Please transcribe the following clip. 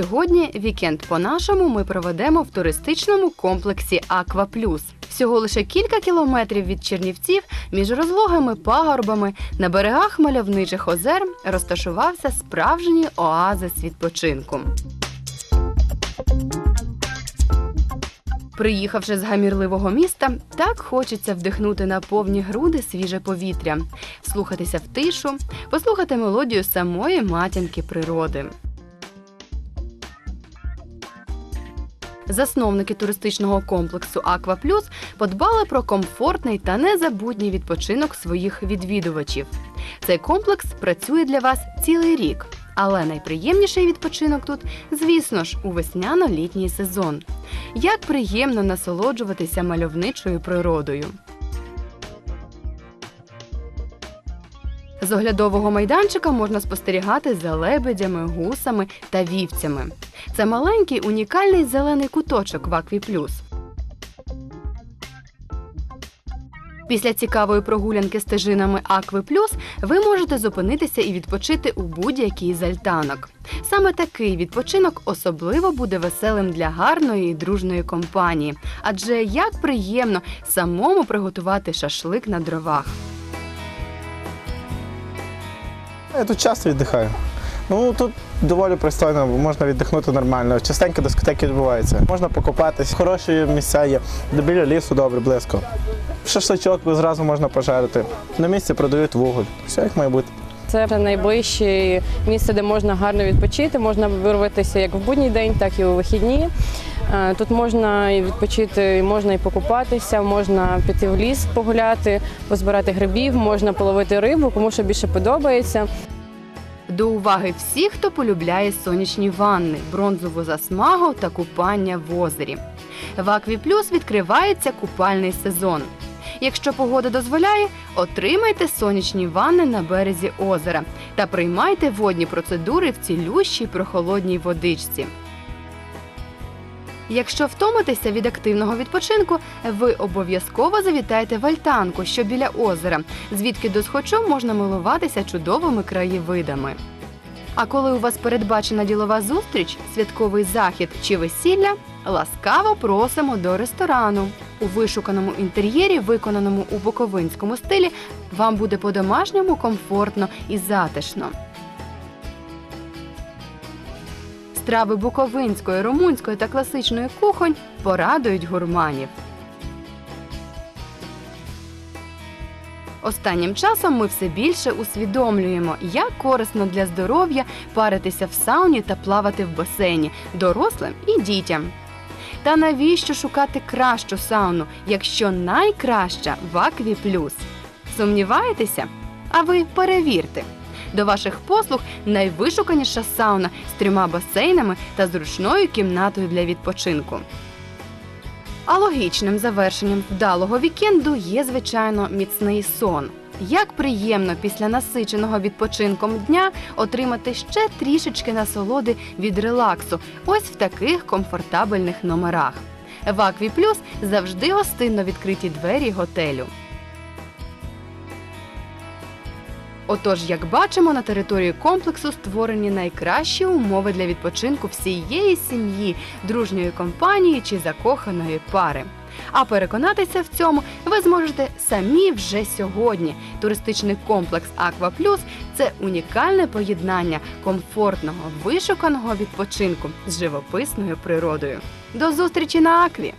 сьогодні вікенд по-нашому ми проведемо в туристичному комплексі Аква Плюс. Всього лише кілька кілометрів від Чернівців між розлогими пагорбами на берегах мальовничих озер розташувався справжній оазис відпочинку. Приїхавши з гамірливого міста, так хочеться вдихнути на повні груди свіже повітря, вслухатися в тишу, послухати мелодію самої матінки природи. Засновники туристичного комплексу Аква Плюс подбали про комфортний та незабутній відпочинок своїх відвідувачів. Цей комплекс працює для вас цілий рік. Але найприємніший відпочинок тут, звісно ж, у весняно-літній сезон. Як приємно насолоджуватися мальовничою природою. З оглядового майданчика можна спостерігати за лебедями, гусами та вівцями. Це маленький унікальний зелений куточок в Акві Плюс. Після цікавої прогулянки стежинами Акви Плюс ви можете зупинитися і відпочити у будь-якій з альтанок. Саме такий відпочинок особливо буде веселим для гарної і дружної компанії, адже як приємно самому приготувати шашлик на дровах. Я тут часто віддихаю. Ну тут доволі пристойно, можна віддихнути нормально. Частенько дискотеки відбуваються. Можна покупатись, хороші місця є. Де Біля лісу добре, близько. Шашличок зразу можна пожарити. На місці продають вуголь. Все як має бути. Це найближче місце, де можна гарно відпочити. Можна вирватися як в будній день, так і у вихідні. Е, Тут можна і відпочити, і можна і покупатися, можна піти в ліс погуляти, позбирати грибів, можна половити рибу, кому що більше подобається. До уваги всіх, хто полюбляє сонячні ванни, бронзову засмагу та купання в озері. В Акві Плюс відкривається купальний сезон. Якщо погода дозволяє, отримайте сонячні ванни на березі озера та приймайте водні процедури в цілющій прохолодній водичці. Якщо втомитеся від активного відпочинку, ви обов'язково завітайте в альтанку, що біля озера, звідки до схочу можна милуватися чудовими краєвидами. А коли у вас передбачена ділова зустріч, святковий захід чи весілля, ласкаво просимо до ресторану. У вишуканому інтер'єрі, виконаному у буковинському стилі, вам буде по-домашньому комфортно і затишно. Страви буковинської, румунської та класичної кухонь порадують гурманів. Останнім часом ми все більше усвідомлюємо, як корисно для здоров'я паритися в сауні та плавати в басейні дорослим і дітям. Та навіщо шукати кращу сауну, якщо найкраща в Акві Плюс? Сумніваєтеся? А ви перевірте. До ваших послуг найвишуканіша сауна з трьома басейнами та зручною кімнатою для відпочинку. А логічним завершенням вдалого вікенду є, звичайно, міцний сон. Як приємно після насиченого відпочинком дня отримати ще трішечки насолоди від релаксу, ось в таких комфортабельних номерах. В Акві Плюс завжди гостинно відкриті двері готелю. Отож, як бачимо, на території комплексу створені найкращі умови для відпочинку всієї сім'ї, дружньої компанії чи закоханої пари. А переконатися в цьому ви зможете самі вже сьогодні. Туристичний комплекс Аква Плюс це унікальне поєднання комфортного, вишуканого відпочинку з живописною природою. До зустрічі на Акві!